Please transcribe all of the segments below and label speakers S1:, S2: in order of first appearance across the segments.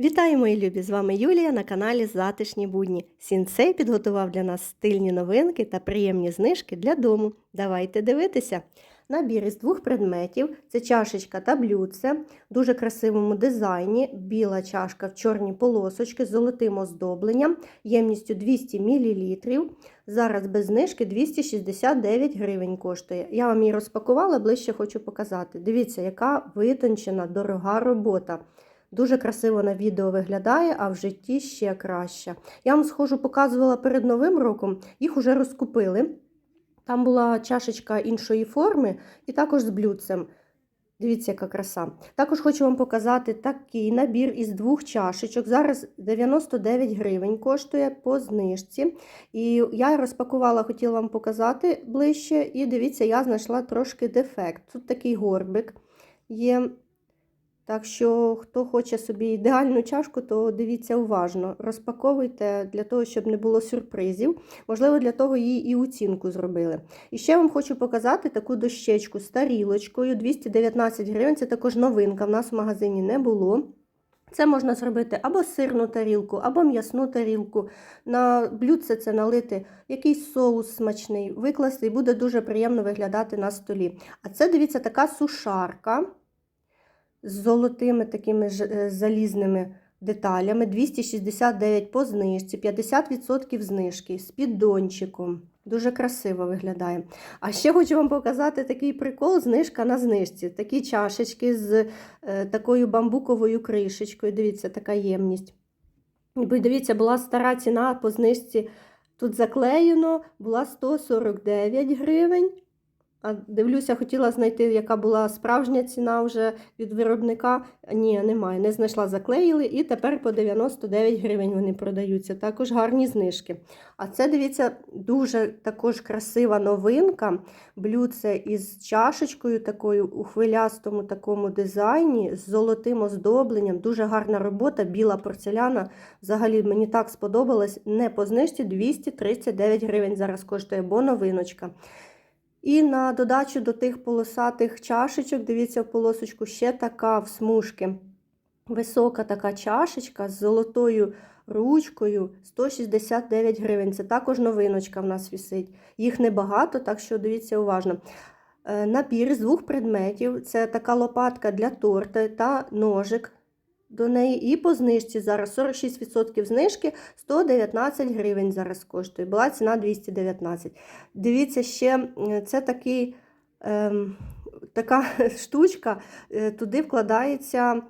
S1: Вітаю, мої любі! З вами Юлія на каналі Затишні будні. Сінсей підготував для нас стильні новинки та приємні знижки для дому. Давайте дивитися. Набір із двох предметів це чашечка та блюдце в дуже красивому дизайні, біла чашка в чорні полосочки з золотим оздобленням, ємністю 200 мл. Зараз без знижки 269 гривень коштує. Я вам її розпакувала, ближче хочу показати. Дивіться, яка витончена, дорога робота. Дуже красиво на відео виглядає, а в житті ще краще. Я вам схожу показувала перед Новим роком, їх уже розкупили. Там була чашечка іншої форми і також з блюдцем. Дивіться, яка краса. Також хочу вам показати такий набір із двох чашечок. Зараз 99 гривень коштує по знижці. І я розпакувала, хотіла вам показати ближче. І дивіться, я знайшла трошки дефект. Тут такий горбик є. Так що, хто хоче собі ідеальну чашку, то дивіться уважно. Розпаковуйте для того, щоб не було сюрпризів. Можливо, для того її і оцінку зробили. І ще вам хочу показати таку дощечку з тарілочкою 219 гривень. Це також новинка. В нас в магазині не було. Це можна зробити або сирну тарілку, або м'ясну тарілку. На блюдце це налити якийсь соус смачний, викласти і буде дуже приємно виглядати на столі. А це, дивіться, така сушарка з золотими такими ж залізними деталями. 269 по знижці, 50% знижки з піддончиком. Дуже красиво виглядає. А ще хочу вам показати такий прикол: знижка на знижці. Такі чашечки з е, такою бамбуковою кришечкою. Дивіться, така ємність. Дивіться, була стара ціна по знижці. Тут заклеєно, була 149 гривень. Дивлюся, хотіла знайти, яка була справжня ціна вже від виробника. Ні, немає, не знайшла, заклеїли, і тепер по 99 гривень вони продаються. Також гарні знижки. А це, дивіться, дуже також красива новинка. Блюдце із чашечкою такою у хвилястому такому дизайні, з золотим оздобленням. Дуже гарна робота, біла порцеляна. Взагалі мені так сподобалось. Не по знижці 239 гривень зараз коштує, бо новиночка. І на додачу до тих полосатих чашечок, дивіться, в полосочку ще така в смужки. Висока така чашечка з золотою ручкою 169 гривень. Це також новиночка в нас висить. Їх небагато, так що дивіться уважно. Набір з двох предметів це така лопатка для торти та ножик до неї. І по знижці зараз 46% знижки 119 гривень зараз коштує. Була ціна 219. Дивіться, ще це такий. Ем, Така штучка, туди вкладається,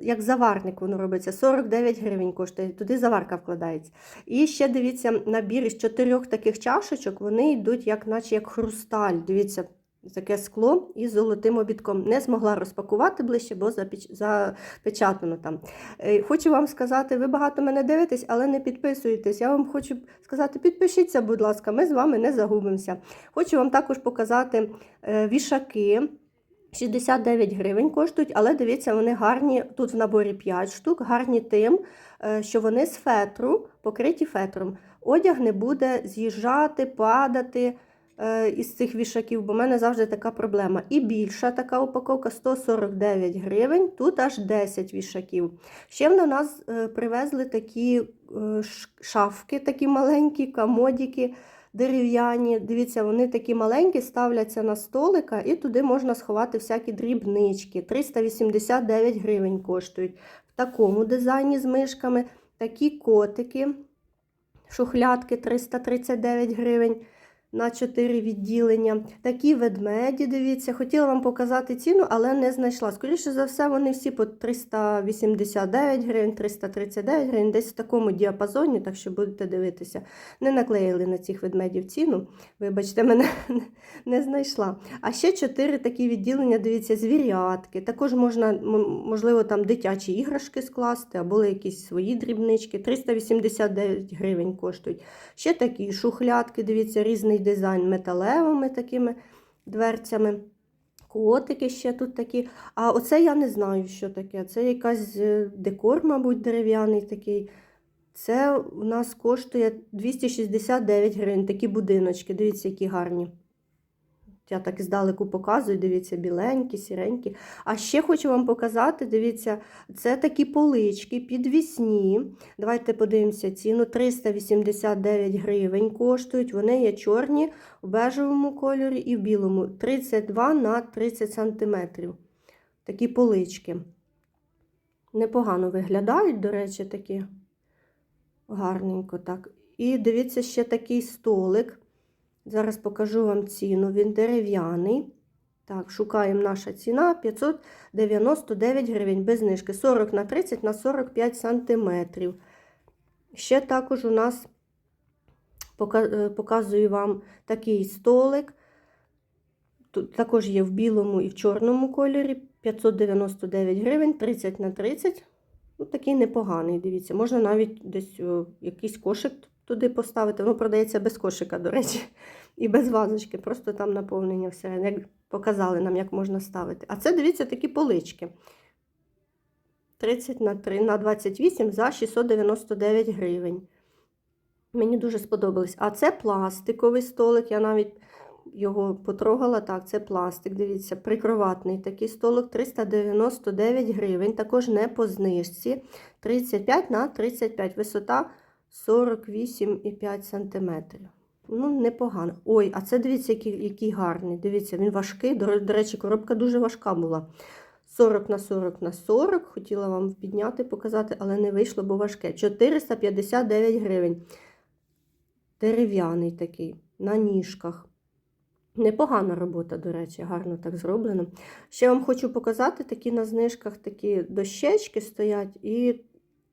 S1: як заварник воно робиться, 49 гривень коштує, туди заварка вкладається. І ще дивіться, набір із чотирьох таких чашечок, вони йдуть, як наче як хрусталь. Дивіться, таке скло із золотим обідком. Не змогла розпакувати ближче, бо запечатано там. Е, хочу вам сказати, ви багато мене дивитесь, але не підписуєтесь. Я вам хочу сказати, підпишіться, будь ласка, ми з вами не загубимося. Хочу вам також показати е, вішаки. 69 гривень коштують, але дивіться, вони гарні. Тут в наборі 5 штук, гарні тим, е, що вони з фетру, покриті фетром. Одяг не буде з'їжджати, падати. Із цих вішаків, бо в мене завжди така проблема. І більша така упаковка 149 гривень, тут аж 10 вішаків. Ще в нас привезли такі шафки, такі маленькі, комодики дерев'яні. Дивіться, вони такі маленькі, ставляться на столика, і туди можна сховати всякі дрібнички. 389 гривень коштують. В такому дизайні з мишками такі котики, шухлядки 339 гривень на 4 відділення. Такі ведмеді, дивіться, хотіла вам показати ціну, але не знайшла. Скоріше за все, вони всі по 389 гривень, 339 гривень, десь в такому діапазоні, так що будете дивитися. Не наклеїли на цих ведмедів ціну. Вибачте, мене не знайшла. А ще 4 такі відділення, дивіться, звірятки. Також можна, можливо, там дитячі іграшки скласти, або якісь свої дрібнички. 389 гривень коштують. Ще такі шухлядки, дивіться, різний дизайн металевими такими дверцями. Котики ще тут такі. А оце я не знаю, що таке. Це якась декор, мабуть, дерев'яний такий. Це у нас коштує 269 гривень. Такі будиночки. Дивіться, які гарні. Я так здалеку показую, дивіться, біленькі, сіренькі. А ще хочу вам показати, дивіться, це такі полички підвісні. Давайте подивимося, ціну 389 гривень коштують. Вони є чорні в бежевому кольорі і в білому. 32 на 30 сантиметрів. Такі полички. Непогано виглядають, до речі, такі. Гарненько так. І дивіться, ще такий столик. Зараз покажу вам ціну. Він дерев'яний. Так, шукаємо наша ціна 599 гривень без знижки. 40 на 30 на 45 сантиметрів. Ще також у нас е, показую вам такий столик. Тут також є в білому і в чорному кольорі. 599 гривень, 30 на 30. Ну, такий непоганий, дивіться. Можна навіть десь якийсь кошик туди поставити. Воно продається без кошика, до речі, і без вазочки. Просто там наповнення всередині. Як показали нам, як можна ставити. А це, дивіться, такі полички. 30 на 3 на 28 за 699 гривень. Мені дуже сподобалось. А це пластиковий столик. Я навіть його потрогала. Так, це пластик. Дивіться, прикроватний такий столик 399 гривень. Також не по знижці. 35 на 35. Висота 48,5 см. Ну, непогано. Ой, а це дивіться, який, який гарний. Дивіться, він важкий. До, до речі, коробка дуже важка була. 40 на 40 на 40. Хотіла вам підняти, показати, але не вийшло, бо важке. 459 гривень. Дерев'яний такий, на ніжках. Непогана робота, до речі, гарно так зроблено. Ще вам хочу показати, такі на знижках такі дощечки стоять, і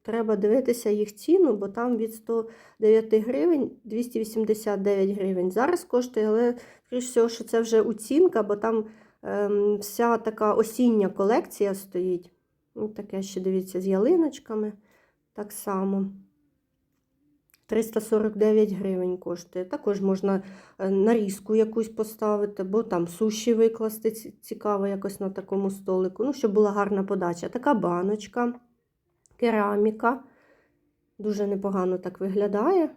S1: треба дивитися їх ціну, бо там від 109 гривень 289 гривень. Зараз коштує, але скоріш всього, що це вже оцінка, бо там ем, вся така осіння колекція стоїть. Ну, таке ще дивіться з ялиночками. Так само. 349 гривень коштує. Також можна е, нарізку якусь поставити, бо там суші викласти цікаво якось на такому столику. Ну, щоб була гарна подача. Така баночка, кераміка. Дуже непогано так виглядає.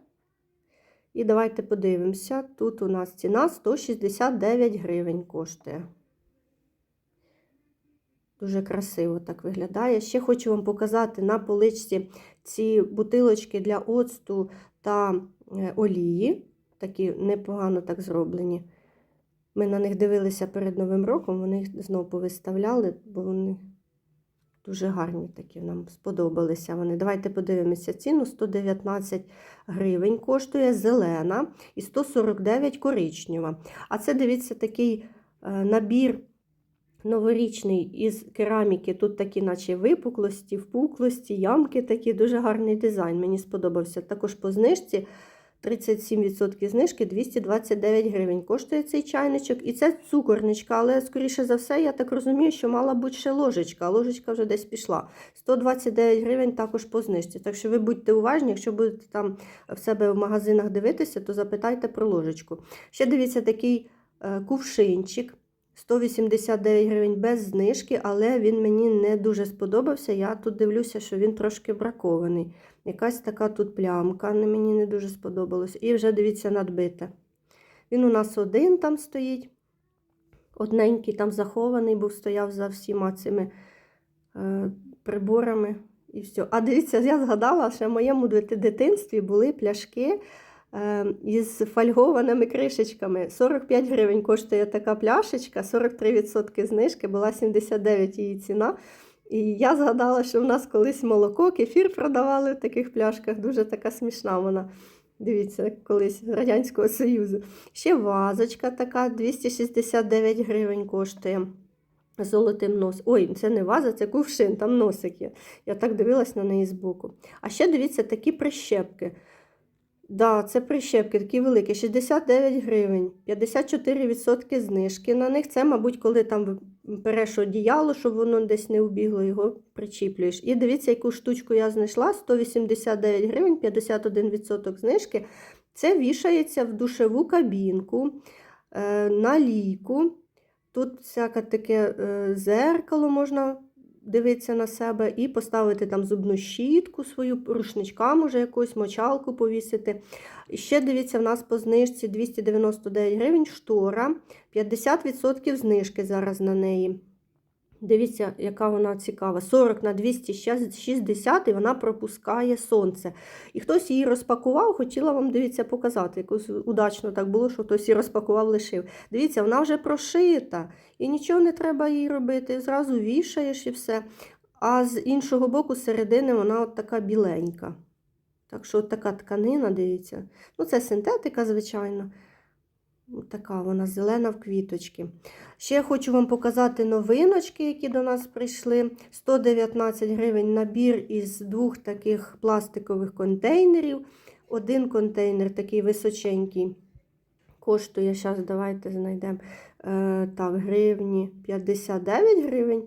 S1: І давайте подивимося. Тут у нас ціна 169 гривень коштує. Дуже красиво так виглядає. Ще хочу вам показати на поличці ці бутилочки для оцту та е, олії. Такі непогано так зроблені. Ми на них дивилися перед Новим роком, вони їх знову повиставляли, бо вони дуже гарні такі нам сподобалися. Вони. Давайте подивимося ціну: 119 гривень коштує зелена і 149 коричнева. А це, дивіться, такий е, набір новорічний із кераміки. Тут такі, наче випуклості, впуклості, ямки такі, дуже гарний дизайн. Мені сподобався. Також по знижці 37% знижки 229 гривень. Коштує цей чайничок. І це цукорничка, але, скоріше за все, я так розумію, що мала бути ще ложечка, ложечка вже десь пішла. 129 гривень також по знижці. Так що ви будьте уважні, якщо будете там в себе в магазинах дивитися, то запитайте про ложечку. Ще дивіться такий е, кувшинчик. 189 гривень без знижки, але він мені не дуже сподобався. Я тут дивлюся, що він трошки бракований. Якась така тут плямка, мені не дуже сподобалось. І вже дивіться, надбите. Він у нас один там стоїть. Одненький там захований, був стояв за всіма цими е, приборами. І все. А дивіться, я згадала, що в моєму дитинстві були пляшки із фольгованими кришечками. 45 гривень коштує така пляшечка, 43% знижки, була 79 її ціна. І я згадала, що в нас колись молоко, кефір продавали в таких пляшках. Дуже така смішна вона. Дивіться, колись з Радянського Союзу. Ще вазочка така 269 гривень коштує. Золотим нос. Ой, це не ваза, це кувшин, там носик є. Я так дивилась на неї збоку. А ще дивіться такі прищепки. Да, це прищепки такі великі, 69 гривень, 54% знижки на них. Це, мабуть, коли там береш одіяло, щоб воно десь не убігло, його причіплюєш. І дивіться, яку штучку я знайшла: 189 гривень, 51% знижки. Це вішається в душеву кабінку, е, на лійку. Тут всяке таке е, зеркало можна дивитися на себе, і поставити там зубну щітку, свою рушничка, може якусь мочалку повісити. І ще дивіться, в нас по знижці 299 гривень штора, 50% знижки зараз на неї. Дивіться, яка вона цікава. 40 на 260 і вона пропускає сонце. І хтось її розпакував, хотіла вам, дивіться, показати. Якось удачно так було, що хтось її розпакував, лишив. Дивіться, вона вже прошита, і нічого не треба їй робити. Зразу вішаєш і все. А з іншого боку, середини вона от така біленька. Так що от така тканина, дивіться. Ну, це синтетика, звичайно. Така вона зелена в квіточки. Ще я хочу вам показати новиночки, які до нас прийшли. 119 гривень набір із двох таких пластикових контейнерів. Один контейнер такий височенький. Коштує, зараз давайте знайдемо е, так, гривні 59 гривень.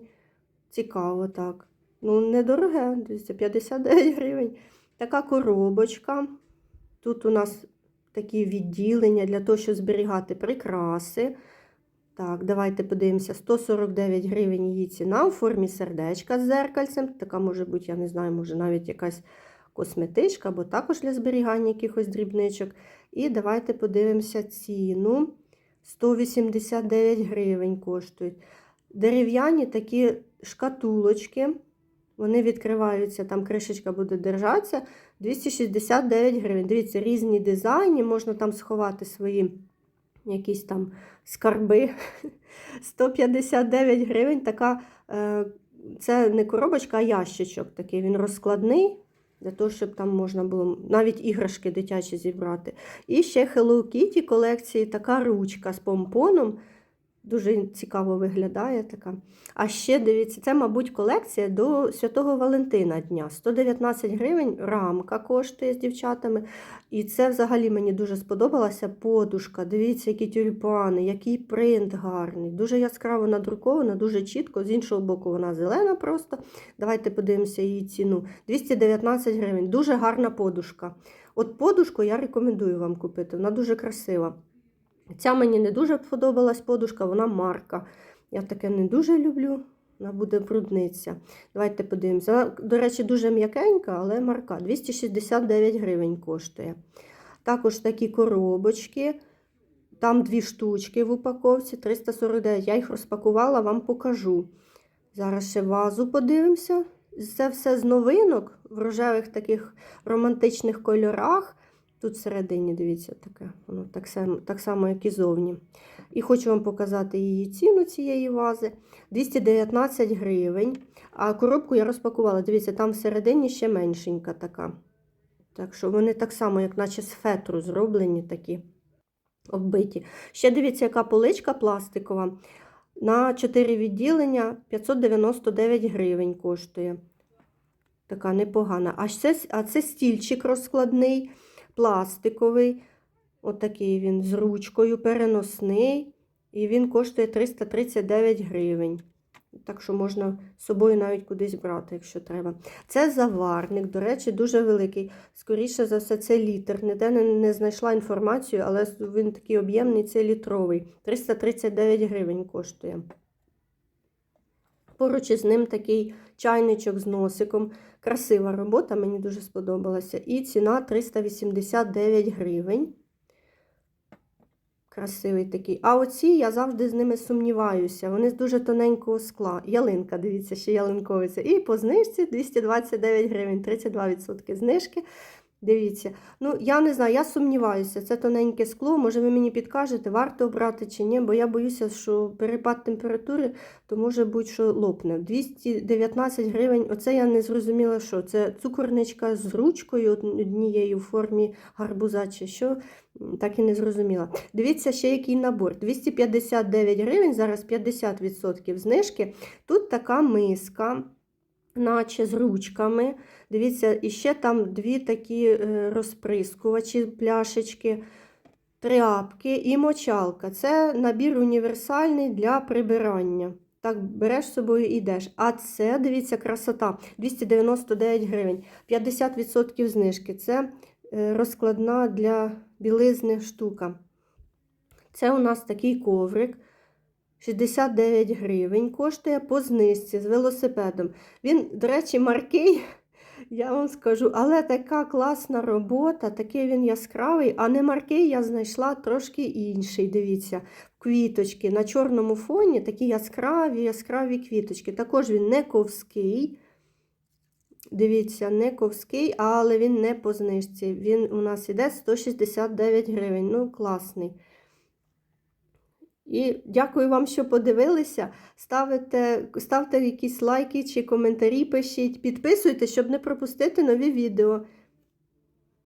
S1: Цікаво, так. Ну, недороге, дивіться, 59 гривень. Така коробочка. Тут у нас такі відділення для того, щоб зберігати прикраси. Так, давайте подивимося. 149 гривень її ціна у формі сердечка з зеркальцем. Така може бути, я не знаю, може навіть якась косметичка, або також для зберігання якихось дрібничок. І давайте подивимося ціну. 189 гривень коштують. Дерев'яні такі шкатулочки. Вони відкриваються, там кришечка буде держатися. 269 гривень. Дивіться, різні дизайни, можна там сховати свої якісь там скарби. 159 гривень. Така, е, це не коробочка, а ящичок такий. Він розкладний, для того, щоб там можна було навіть іграшки дитячі зібрати. І ще Hello Kitty колекції така ручка з помпоном. Дуже цікаво виглядає така. А ще дивіться, це, мабуть, колекція до Святого Валентина дня. 119 гривень рамка коштує з дівчатами. І це взагалі мені дуже сподобалася подушка. Дивіться, які тюльпани, який принт гарний. Дуже яскраво надрукована, дуже чітко. З іншого боку, вона зелена просто. Давайте подивимося її ціну. 219 гривень. Дуже гарна подушка. От подушку я рекомендую вам купити. Вона дуже красива. Ця мені не дуже подобалась подушка, вона марка. Я таке не дуже люблю, вона буде брудниця. Давайте подивимося. Вона, до речі, дуже м'якенька, але марка. 269 гривень коштує. Також такі коробочки. Там дві штучки в упаковці, 349. Я їх розпакувала, вам покажу. Зараз ще вазу подивимося. Це все з новинок в рожевих таких романтичних кольорах. Тут всередині, дивіться, таке, воно так само, так само, як і зовні. І хочу вам показати її ціну цієї вази. 219 гривень. А коробку я розпакувала. Дивіться, там всередині ще меншенька така. Так що вони так само, як наче з фетру зроблені такі оббиті. Ще дивіться, яка поличка пластикова. На 4 відділення 599 гривень коштує. Така непогана. А це, а це стільчик розкладний пластиковий. Отакий він з ручкою, переносний. І він коштує 339 гривень. Так що можна з собою навіть кудись брати, якщо треба. Це заварник, до речі, дуже великий. Скоріше за все, це літр. Ніде не, знайшла інформацію, але він такий об'ємний, це літровий. 339 гривень коштує. Поруч із ним такий чайничок з носиком. Красива робота, мені дуже сподобалася. І ціна 389 гривень. Красивий такий. А оці я завжди з ними сумніваюся. Вони з дуже тоненького скла. Ялинка, дивіться, ще ялинковиця. І по знижці 229 гривень, 32% знижки. Дивіться, ну я не знаю, я сумніваюся, це тоненьке скло. Може, ви мені підкажете, варто брати чи ні, бо я боюся, що перепад температури, то може бути, що лопне. 219 гривень. Оце я не зрозуміла, що це цукорничка з ручкою однією в формі гарбуза, чи що, так і не зрозуміла. Дивіться, ще який набор. 259 гривень, зараз 50% знижки. Тут така миска наче з ручками. Дивіться, і ще там дві такі е, розприскувачі, пляшечки, тряпки і мочалка. Це набір універсальний для прибирання. Так, береш з собою і йдеш. А це, дивіться, красота 299 гривень, 50% знижки. Це е, розкладна для білизни штука. Це у нас такий коврик. 69 гривень коштує по знижці з велосипедом. Він, до речі, маркий, я вам скажу, але така класна робота, такий він яскравий, а не маркий я знайшла трошки інший. Дивіться, квіточки на чорному фоні такі яскраві, яскраві квіточки. Також він не ковський. Дивіться, не ковський, але він не по знижці. Він у нас іде 169 гривень. Ну, класний. І дякую вам, що подивилися. Ставите, ставте якісь лайки чи коментарі пишіть. Підписуйтесь, щоб не пропустити нові відео.